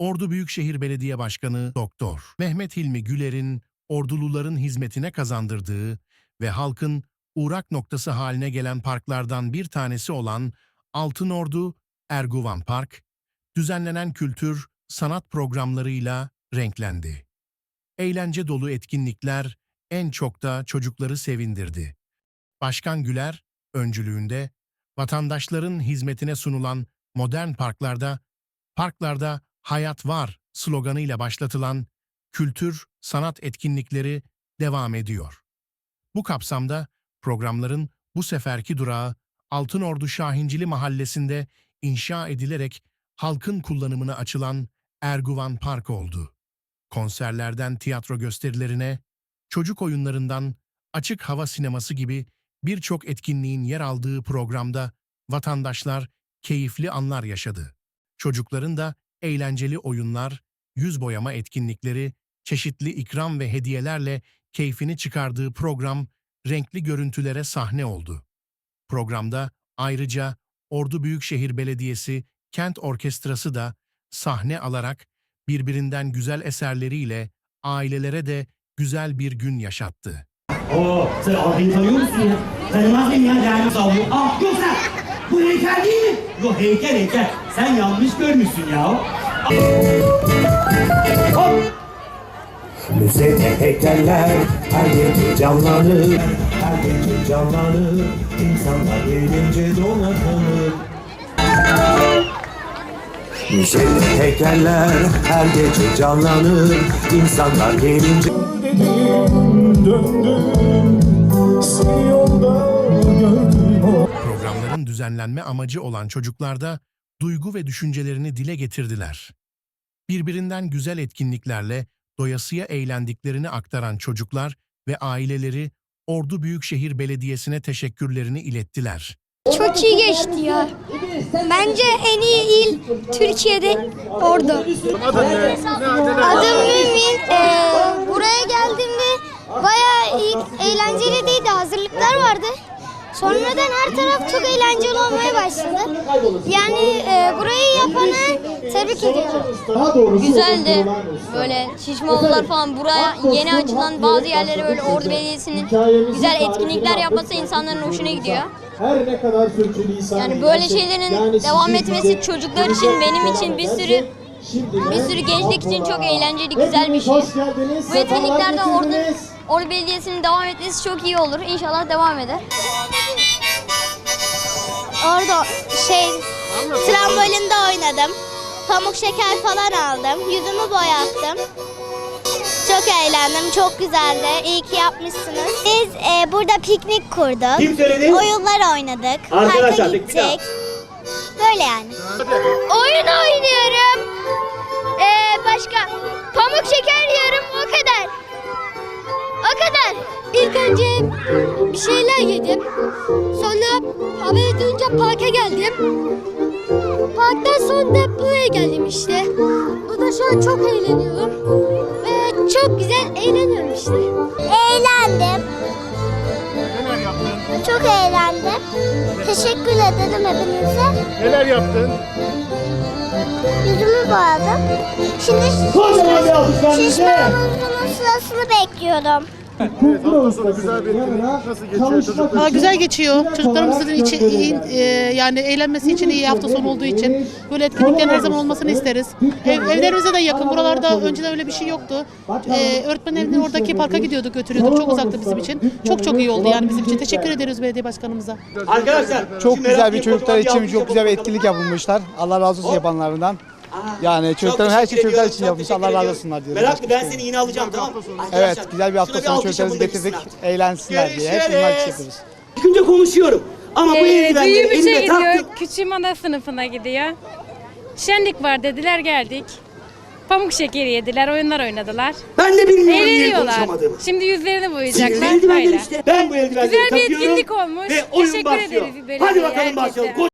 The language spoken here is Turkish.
Ordu Büyükşehir Belediye Başkanı Doktor Mehmet Hilmi Güler'in orduluların hizmetine kazandırdığı ve halkın uğrak noktası haline gelen parklardan bir tanesi olan Altınordu Erguvan Park, düzenlenen kültür, sanat programlarıyla renklendi. Eğlence dolu etkinlikler en çok da çocukları sevindirdi. Başkan Güler, öncülüğünde vatandaşların hizmetine sunulan modern parklarda, parklarda hayat var sloganıyla başlatılan kültür, sanat etkinlikleri devam ediyor. Bu kapsamda programların bu seferki durağı Altınordu Şahincili Mahallesi'nde inşa edilerek halkın kullanımına açılan Erguvan Park oldu. Konserlerden tiyatro gösterilerine, çocuk oyunlarından açık hava sineması gibi birçok etkinliğin yer aldığı programda vatandaşlar keyifli anlar yaşadı. Çocukların da eğlenceli oyunlar, yüz boyama etkinlikleri, çeşitli ikram ve hediyelerle keyfini çıkardığı program renkli görüntülere sahne oldu. Programda ayrıca Ordu Büyükşehir Belediyesi Kent Orkestrası da sahne alarak birbirinden güzel eserleriyle ailelere de güzel bir gün yaşattı. Oo, sen abini tanıyor musun ya? Tanımaz mıyım. Ah yoksa bu heykel değil mi? Yok heykel heykel. Sen yanlış görmüşsün ya. Hop! Müzede heykeller her gece canlanır Her gece canlanır İnsanlar gelince donatılır Müzede heykeller her gece canlanır İnsanlar gelince Dedim döndüm Seni yolda gördüm Programların düzenlenme amacı olan çocuklarda duygu ve düşüncelerini dile getirdiler. Birbirinden güzel etkinliklerle doyasıya eğlendiklerini aktaran çocuklar ve aileleri Ordu Büyükşehir Belediyesi'ne teşekkürlerini ilettiler. Çok iyi geçti ya. Bence en iyi il Türkiye'de Ordu. Adım Mümin. Ee, buraya geldiğimde bayağı iyi, eğlenceliydi. Hazırlıklar vardı. Sonradan her taraf çok eğlenceli olmaya başladı. Yani e, burayı yapanı tebrik ediyorum. Güzeldi. Böyle Şişmoğullar falan buraya yeni açılan bazı yerlere böyle Ordu Belediyesi'nin güzel etkinlikler yapması insanların hoşuna gidiyor. Her ne kadar sürçülisan Yani böyle şeylerin devam etmesi çocuklar için benim için bir sürü bir sürü gençlik için çok eğlenceli güzel bir şey. Hoş geldiniz. Bu etkinliklerde Ordu, getirdiniz. Ordu Belediyesi'nin devam etmesi çok iyi olur. İnşallah devam eder. Orada şey trambolinde oynadım. Pamuk şeker falan aldım. Yüzümü boyattım. Çok eğlendim. Çok güzeldi. İyi ki yapmışsınız. Biz e, burada piknik kurduk. Kim söyledi? Oyunlar oynadık. Arkadaşlar, Parka bir daha. gittik. Böyle yani. Oyun oynuyorum. Ee, başka pamuk şeker yiyorum İlk önce bir şeyler yedim. Sonra haber edince parka geldim. Parktan sonra da buraya geldim işte. Burada şu an çok eğleniyorum. Ve çok güzel eğleniyorum işte. Eğlendim. Neler yaptın? Çok eğlendim. Teşekkür ederim hepinize. Neler yaptın? Yüzümü boyadım. Şimdi size. havuzunun sırasını bekliyorum. Evet, hafta sonu güzel bir etkinlik. Nasıl geçiyor çocuklar? Aa, güzel geçiyor. Çocuklarımızın için iyi, e, yani eğlenmesi için iyi hafta sonu olduğu için böyle etkinliklerin her zaman olmasını isteriz. Ev, evlerimize de yakın. Buralarda önceden öyle bir şey yoktu. E, öğretmen evinin oradaki parka gidiyorduk, götürüyorduk. Çok uzaktı bizim için. Çok çok iyi oldu yani bizim için. Teşekkür ederiz belediye başkanımıza. Arkadaşlar. Çok güzel bir çocuklar için çok güzel bir etkinlik yapılmışlar. Allah razı olsun yapanlarından. Yani çocukların her şey teşekkür çocuklar için yapmış. Allah razı olsunlar diyorum. Başka ben şey seni yine alacağım tamam mı? Evet Arkadaşlar, güzel bir hafta sonu çocuklarımızı getirdik. Eğlensinler diye. Hep bunlar için yapıyoruz. Çıkınca konuşuyorum. Ama bu eldivenleri Büyümüşe elime Ee, gidiyor, taktım. küçüğüm ana sınıfına gidiyor. Şenlik var dediler geldik. Pamuk şekeri yediler, oyunlar oynadılar. Ben de bilmiyorum niye Eğleniyorlar. konuşamadığımı. Şimdi yüzlerini Sihirli boyayacaklar. eldivenler Böyle. işte. Ben bu eldivenleri Güzel bir takıyorum etkinlik olmuş. ve oyun Teşekkür başlıyor. ederiz Hadi bakalım herkese. başlayalım.